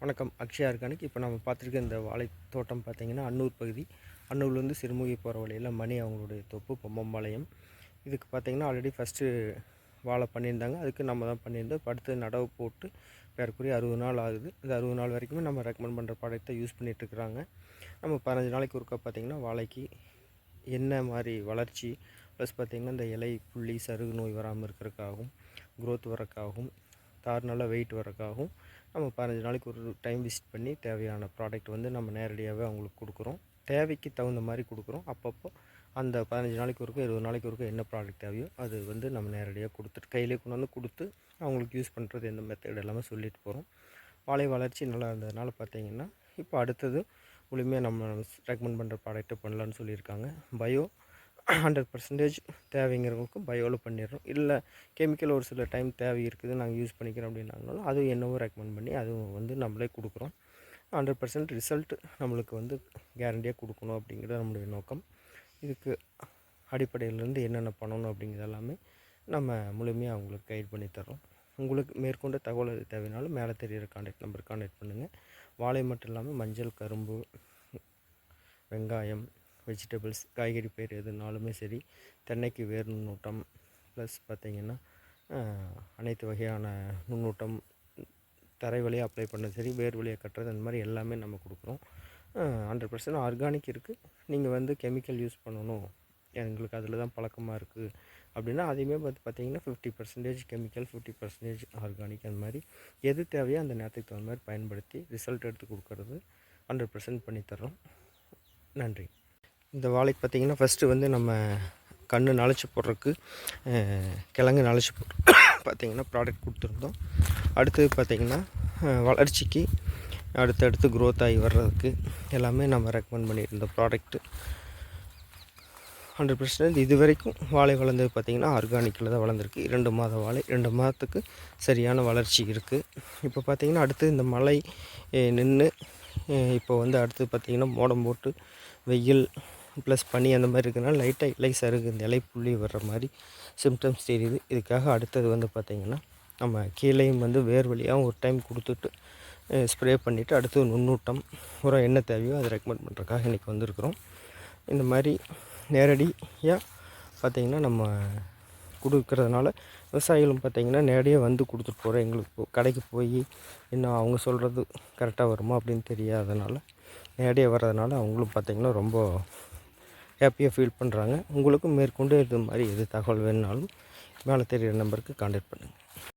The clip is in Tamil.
வணக்கம். அக்ஷயா ஆர்கானிக் இப்போ நம்ம பார்த்துருக்க இந்த வாழை தோட்டம் பார்த்திங்கன்னா அன்னூர் பகுதி. அன்னூர்லேருந்து சிறுமுகை போகிற வழியில் மணி அவங்களுடைய தொப்பு பொம்மம்பாளையம். இதுக்கு பார்த்திங்கன்னா ஆல்ரெடி ஃபஸ்ட்டு வாழை பண்ணியிருந்தாங்க. அதுக்கு நம்ம தான் பண்ணியிருந்தோம். இப்போ அடுத்து நடவு போட்டு ஏறக்குறைய அறுபது நாள் ஆகுது. இந்த அறுபது நாள் வரைக்குமே நம்ம ரெக்கமெண்ட் பண்ணுற ப்ராடக்ட்டை யூஸ் பண்ணிகிட்ருக்குறாங்க நம்ம பதினஞ்சு நாளைக்கு ஒருக்கா பார்த்திங்கன்னா வாழைக்கு என்ன மாதிரி வளர்ச்சி ப்ளஸ் பார்த்திங்கன்னா இந்த இலை புள்ளி சருகு நோய் வராமல் இருக்கிறதுக்காகவும் க்ரோத் வரக்காகவும் தார் நல்லா வெயிட் வரக்காகவும் நம்ம பதினஞ்சு நாளைக்கு ஒரு டைம் விசிட் பண்ணி தேவையான ப்ராடக்ட் வந்து நம்ம நேரடியாகவே அவங்களுக்கு கொடுக்குறோம். தேவைக்கு தகுந்த மாதிரி கொடுக்குறோம். அப்பப்போ அந்த பதினஞ்சு நாளைக்கு ஒருக்கும் இருபது நாளைக்கு ஒருக்கும் என்ன ப்ராடக்ட் தேவையோ அது வந்து நம்ம நேரடியாக கொடுத்துட்டு கையிலே கொண்டு வந்து கொடுத்து அவங்களுக்கு யூஸ் பண்ணுறது எந்த மெத்தட் எல்லாமே சொல்லிட்டு போகிறோம் வாழை வளர்ச்சி நல்லா இருந்ததுனால பார்த்தீங்கன்னா இப்போ அடுத்தது முழுமையாக நம்ம ரெக்கமெண்ட் பண்ணுற ப்ராடக்ட்டை பண்ணலான்னு சொல்லியிருக்காங்க. பயோ ஹண்ட்ரட் பர்சன்டேஜ் தேவைங்கிறவங்களுக்கும் பயோவில் பண்ணிடுறோம். இல்லை கெமிக்கல் ஒரு சில டைம் தேவை இருக்குது நாங்கள் யூஸ் பண்ணிக்கிறோம் அப்படின்னாலும் அதுவும் என்னவோ ரெக்கமெண்ட் பண்ணி அதுவும் வந்து நம்மளே கொடுக்குறோம். ஹண்ட்ரட் பர்சன்ட் ரிசல்ட் நம்மளுக்கு வந்து கேரண்டியாக கொடுக்கணும் அப்படிங்கிறது நம்மளுடைய நோக்கம். இதுக்கு அடிப்படையிலேருந்து என்னென்ன பண்ணணும் அப்படிங்கிறது எல்லாமே நம்ம முழுமையாக அவங்களுக்கு கைட் பண்ணி தரோம் உங்களுக்கு மேற்கொண்ட தகவல் தேவைனாலும் மேலே தெரிகிற காண்டாக்ட் நம்பர் காண்டாக்ட் பண்ணுங்கள் வாழை மட்டும் இல்லாமல் மஞ்சள் கரும்பு வெங்காயம் வெஜிடபிள்ஸ் காய்கறி பயிர் எதுனாலுமே சரி தென்னைக்கு வேர் நுண்ணூட்டம் ப்ளஸ் பார்த்திங்கன்னா அனைத்து வகையான நுண்ணூட்டம் தரை வழியாக அப்ளை பண்ணது சரி வேர் வழியாக கட்டுறது அந்த மாதிரி எல்லாமே நம்ம கொடுக்குறோம். ஹண்ட்ரட் பர்சன்ட் ஆர்கானிக் இருக்குது நீங்கள் வந்து கெமிக்கல் யூஸ் பண்ணணும். எங்களுக்கு அதில் தான் பழக்கமாக இருக்குது அப்படின்னா அதையுமே பார்த்து பார்த்தீங்கன்னா fifty percentage chemical fifty percentage organic அந்த மாதிரி எது தேவையோ அந்த நேரத்துக்கு தகுந்த மாதிரி பயன்படுத்தி ரிசல்ட் எடுத்து கொடுக்கறது ஹண்ட்ரட் பர்சன்ட் பண்ணித்தர்றோம். நன்றி. இந்த வாழைக்கு பார்த்திங்கன்னா ஃபஸ்ட்டு வந்து நம்ம கண்ணு நனைச்சி போடுறதுக்கு கிழங்கு நனைச்சி போட்டு பார்த்திங்கன்னா ப்ராடக்ட் கொடுத்துருந்தோம். அடுத்தது பார்த்திங்கன்னா வளர்ச்சிக்கு அடுத்தடுத்து க்ரோத் ஆகி வர்றதுக்கு எல்லாமே நம்ம ரெக்கமெண்ட் பண்ணியிருந்தோம் ப்ராடக்ட்டு ஹண்ட்ரட் பர்சன்டேஜ் இது வரைக்கும் வாழை வளர்ந்தது பார்த்திங்கன்னா ஆர்கானிக்கில் தான் வளர்ந்துருக்கு. இரண்டு மாத வாழை ரெண்டு மாதத்துக்கு சரியான வளர்ச்சி இருக்குது இப்போ பார்த்திங்கன்னா அடுத்து இந்த மழை நின்று இப்போ வந்து அடுத்து பார்த்திங்கன்னா மோடம் போட்டு வெயில் ப்ளஸ் பனி அந்த மாதிரி இருக்கிறனால லைட்டாக இலை சருகு இந்த இலை புள்ளி வர்ற மாதிரி சிம்டம்ஸ் தெரியுது. இதுக்காக அடுத்தது வந்து பார்த்திங்கன்னா நம்ம கீழேயும் வந்து வேர் வழியாக ஒரு டைம் கொடுத்துட்டு ஸ்ப்ரே பண்ணிவிட்டு அடுத்து நுண்ணூட்டம் உரம் என்ன தேவையோ அதை ரெக்கமெண்ட் பண்ணுறதுக்காக இன்றைக்கி வந்திருக்கிறோம். இந்த மாதிரி நேரடியாக பார்த்திங்கன்னா நம்ம கொடுக்கறதுனால விவசாயிகளும் பார்த்திங்கன்னா நேரடியாக வந்து கொடுத்துட்டு போகிறோம் எங்களுக்கு கடைக்கு போய் இன்னும் அவங்க சொல்கிறது கரெக்டாக வருமா அப்படின்னு தெரியாதனால நேரடியாக வர்றதுனால அவங்களும் பார்த்திங்கன்னா ரொம்ப ஹாப்பியாக ஃபீல் பண்ணுறாங்க. உங்களுக்கும் மேற்கொண்டு இது மாதிரி எது தகவல் வேணுனாலும் மேலே தெரிகிற நம்பருக்கு கான்டாக்ட் பண்ணுங்கள்